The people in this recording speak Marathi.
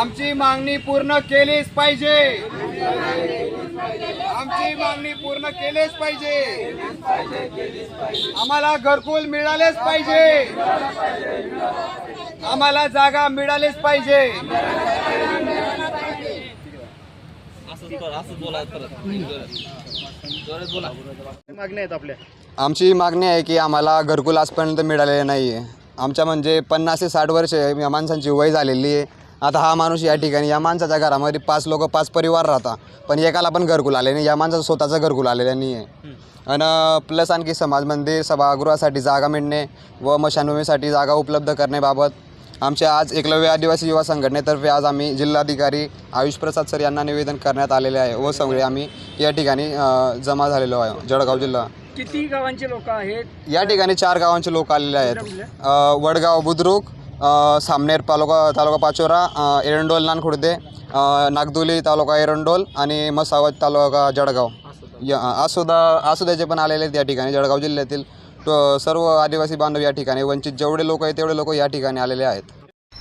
आमची मागणी पूर्ण केलीच पाहिजे. आमची मागणी पूर्ण केलीच पाहिजे. आम्हाला घरकुल मिळालेच पाहिजे. आम्हाला जागा मिळालीच पाहिजे. मागणी आहेत आपल्या आमची मागणी आहे की आम्हाला घरकुल आजपर्यंत मिळालेले नाही आहे आमच्या म्हणजे पन्नास ते साठ वर्ष या माणसांची वय झालेली आहे. आता हा माणूस या ठिकाणी या माणसाच्या घरामध्ये पाच लोक पाच परिवार राहतात. पण एकाला पण घरकुल आले नाही. या माणसाचं स्वतःचं घरकुल आलेलं नाही आहे. आणि प्लस आणखी समाज मंदिर सभागृहासाठी जागा मिळणे व मशानभूमीसाठी जागा उपलब्ध करण्याबाबत आमच्या आज एकलव्य आदिवासी युवा संघटनेतर्फे आज आम्ही जिल्हाधिकारी आयुष प्रसाद सर यांना निवेदन करण्यात आलेले आहे व सगळे आम्ही या ठिकाणी जमा झालेलो आहे. जळगाव जिल्हा. किती गावांचे लोक आहेत? या ठिकाणी चार गावांचे लोक आलेले आहेत. वडगाव बुद्रुक सामनेर तालुका तालुका पाचोरा एरंडोल नानखुर्दे नागदुली नागदोली तालुका एरंडोल आणि मसावत तालुका जळगाव या आसुदा आसुद्याचे पण आलेले आहेत या ठिकाणी जळगाव जिल्ह्यातील तो सर्व आदिवासी बांधव या ठिकाणी वंचित जेवढे लोक आहेत तेवढे लोक या ठिकाणी आलेले आहेत